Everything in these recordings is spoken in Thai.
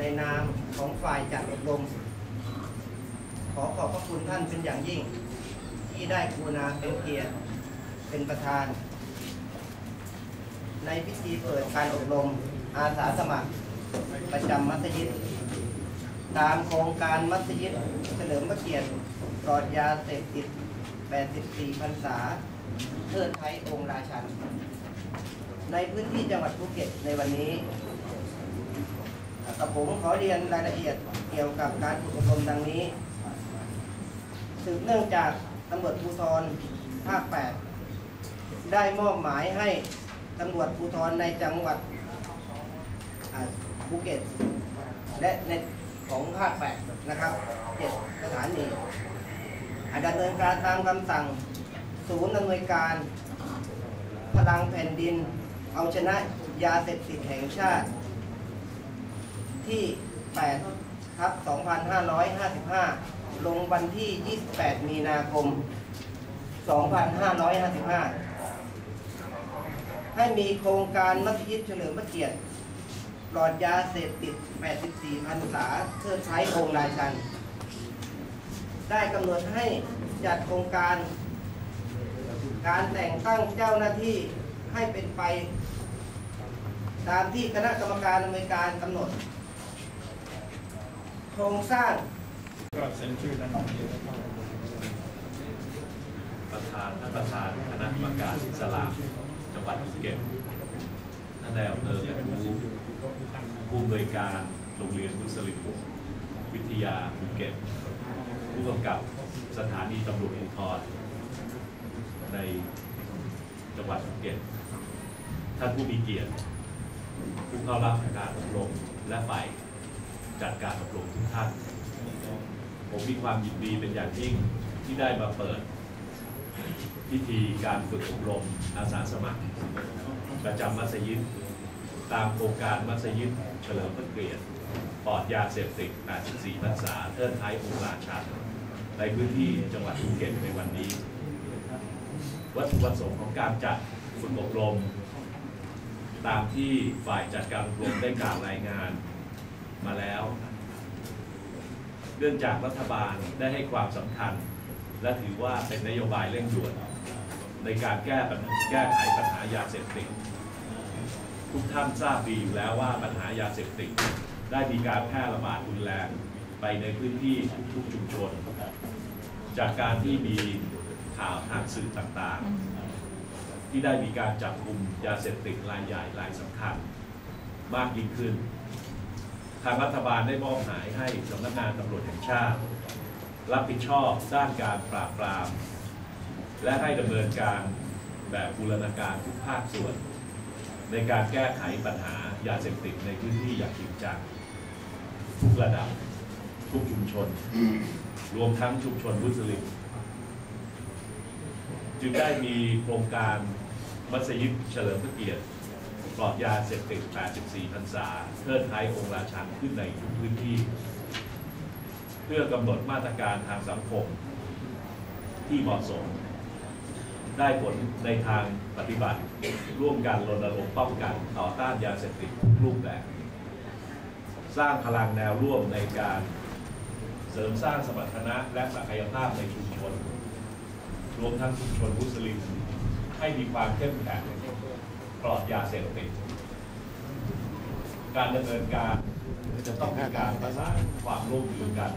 ในนามของฝ่ายจัดอบรม ขอขอบพระคุณท่านเป็นอย่างยิ่ง ที่ได้กรุณาเป็นเกียรติเป็นประธาน ในพิธีเปิดการอบรมอาสาสมัคร ประจำมัสยิด ตามโครงการมัสยิดเฉลิมพระเกียรติปลอดยาเสพติด 84พรรษาเทิดไทยองค์ราชัน ในพื้นที่จังหวัดภูเก็ตในวันนี้ กับผมขอเรียนรายละเอียดเกี่ยวกับการฝึกอบรมดังนี้สืบเนื่องจากตำรวจภูธรภาค 8 ได้มอบหมายให้ตำรวจภูธรในจังหวัดภูเก็ต และในของภาค 8 นะครับเจ็ดสถานีอาดำเนินการตามคำสั่ง ศูนย์อำนวยการ พลังแผ่นดิน เอาชนะยาเสพติดแห่งชาติ ที่ 8 ครับ 2555 ลงวันที่ 28 มีนาคม 2555 ให้มีโครงการมัสยิดเฉลิมพระเกียรติปลอดยาเสพติด 84พรรษาเพื่อใช้องค์ราชัน ได้กำหนดให้จัดโครงการ การแต่งตั้งเจ้าหน้าที่ให้เป็นไป ตามที่คณะกรรมการดำนิการกำหนด โครงสร้างก็เซ็นชื่อนั้นประธานท่านประธานคณะกรรมการอิสลามจังหวัดภูเก็ตท่านนายอำเภอและผู้ผู้อำนวยการโรงเรียนมุสลิมวิทยาภูเก็ตผู้กำกับสถานีตำรวจภูธรในจังหวัดภูเก็ตท่านผู้มีเกียรติผู้เข้ารับการอบรมและฝ่าย จัดการอบรมทุกท่าน ผมมีความยินดีเป็นอย่างยิ่งที่ได้มาเปิด พิธีการฝึกอบรมอาสาสมัคร ประจำมัสยิดตามโครงการมัสยิดเฉลิมพระเกียรติปลอดยาเสพติด 84พรรษาเทิดท้ายองค์ราชันในพื้นที่จังหวัดภูเก็ตในวันนี้ วัตถุประสงค์ของการจัดฝึกอบรม ตามที่ฝ่ายจัดการอบรมได้กล่าวรายงาน มาแล้ว เนื่องจากรัฐบาลได้ให้ความสำคัญ และถือว่าเป็นนโยบายเร่งด่วนในการแก้ปัญหาแก้ไขปัญหายาเสพติดทุกท่านทราบดีอยู่แล้วว่าปัญหายาเสพติดได้มีการแพร่ระบาดรุนแรงไปในพื้นที่ทุกๆชุมชน จากการที่มีข่าวทางสื่อต่างๆ ที่ได้มีการจับกลุ่มยาเสพติดรายใหญ่รายสำคัญ มากยิ่งขึ้น ทางรัฐบาลได้มอบหมายให้สำนักงานตำรวจแห่งชาติ รับผิดชอบด้านการปราบปราม และให้ดำเนินการแบบบูรณาการทุกภาคส่วน ในการแก้ไขปัญหายาเสพติดในพื้นที่อย่างจริงจังทุกระดับ ทุกชุมชน รวมทั้งชุมชนมุสลิมจึงได้มีโครงการมัสยิดเฉลิมพระเกียรติ ลอดยาเสพติด 84 พรรษาเทิดไทยองค์ราชันขึ้นในทุกพื้นที่ เพื่อกำหนดมาตรการทางสังคมที่เหมาะสม ได้ผลในทางปฏิบัติ ร่วมกันรณรงค์ป้องกันต่อต้านยาเสพติดทุกรูปแบบ สร้างพลังแนวร่วมในการเสริมสร้างสมรรถนะและศักยภาพในชุมชน รวมทั้งชุมชนมุสลิมให้มีความเข้มแข็ง ปลอดยาเสพติด การดำเนินการจะต้องมีการประสานความร่วมมือกัน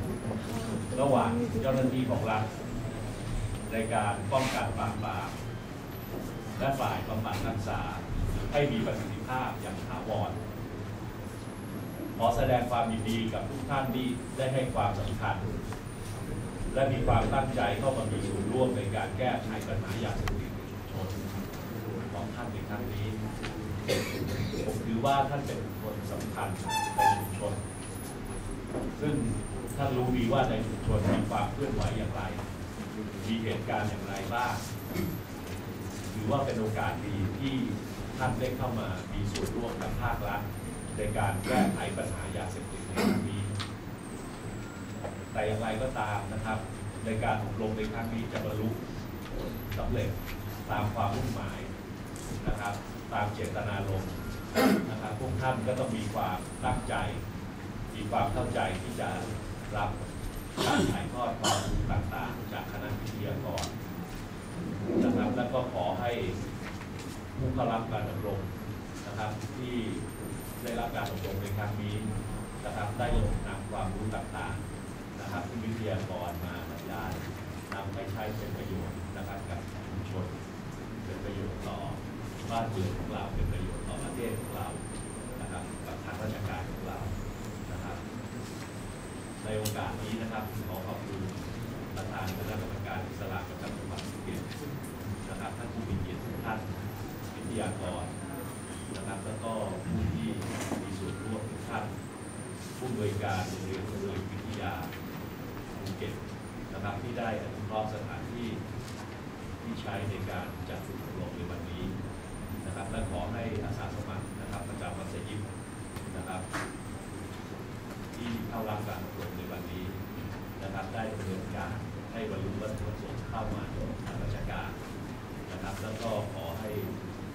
ระหว่างเจ้าหน้าที่ของรัฐในการป้องกันปราบปรามและฝ่ายบำบัดรักษาให้มีประสิทธิภาพอย่างถาวรขอแสดงความยินดีกับทุกท่านที่ได้ให้ความสำคัญ และมีความตั้งใจเข้ามามีส่วนร่วมในการแก้ไขปัญหายาเสพติด ชุมชนของท่านในครั้งนี้ ผมถือว่าท่านเป็นคนสำคัญในชุมชน ซึ่งท่านรู้ดีว่าในชุมชนมีความเคลื่อนไหวอย่างไร มีเหตุการณ์อย่างไรบ้างถือว่าเป็นโอกาสดีที่ท่านได้เข้ามามีส่วนร่วมกับภาครัฐในการแก้ไขปัญหายาเสพติดในครั้งนี้ แต่อย่างไรก็ตามนะครับ ในการอบรมในครั้งนี้จะบรรลุสำเร็จ ตามความมุ่งหมายนะครับ ตามเจตนารมณ์นะครับพวกท่านก็ต้องมีความตั้งใจ มีความเข้าใจที่จะรับการถ่ายทอดความรู้ต่าง ๆ จากคณะวิทยากรนะครับ แล้วก็ขอให้ผู้เข้ารับการอบรมนะครับ ที่ได้รับการอบรมในครั้งนี้นะครับ ได้ลงนำความรู้ต่างๆนะครับ ที่วิทยากรมาบรรยายนำไปใช้เป็นประโยชน์นะครับกับชุมชนประโยชน์ต่อ บ้านเมืองของเราเป็นประโยชน์ต่อประเทศของเรานะครับกับทางราชการของเรานะครับ ในโอกาสนี้นะครับขอขอบคุณประธานคณะกรรมการอิสลามประจำจังหวัดภูเก็ตนะครับท่านผู้มีเกียรติทุกท่านวิทยากรนะครับแล้วก็ผู้ที่มีส่วนร่วมทุกท่านผู้บริการโรงเรียนสุรินทร์วิทยาภูเก็ตนะครับที่ได้อนุเคราะห์สถานที่ที่ใช้ในการจัดฝึกอบรมในวันนี้ นะครับและขอให้อาสาสมัครนะครับประจำมัสยิดนะครับ ที่เข้ารับการอบรมในวันนี้นะครับ ได้ดำเนินการให้บรรลุวัตถุประสงค์เข้ามาทางราชการนะครับ แล้วก็ขอให้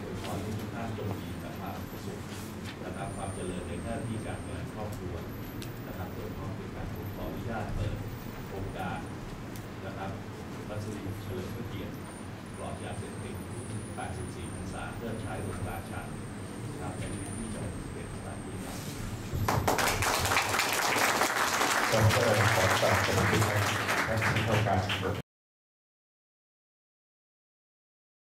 อวยพรทุกท่านจงมีแต่ความสุขนะครับความเจริญในหน้าที่การงานครอบครัวนะครับโดยเฉพาะในการผมขออนุญาตเปิดโครงการนะครับมัสยิดเฉลิมพระเกียรติปลอดยาเสพติด84พรร ษาเพื่อใช้โรงราชันครับเป็นที่จังหวัดภูเป็นสถานที่ครับก็ก็ขอกราบสวัสดีครับท่านผู้เข้าการ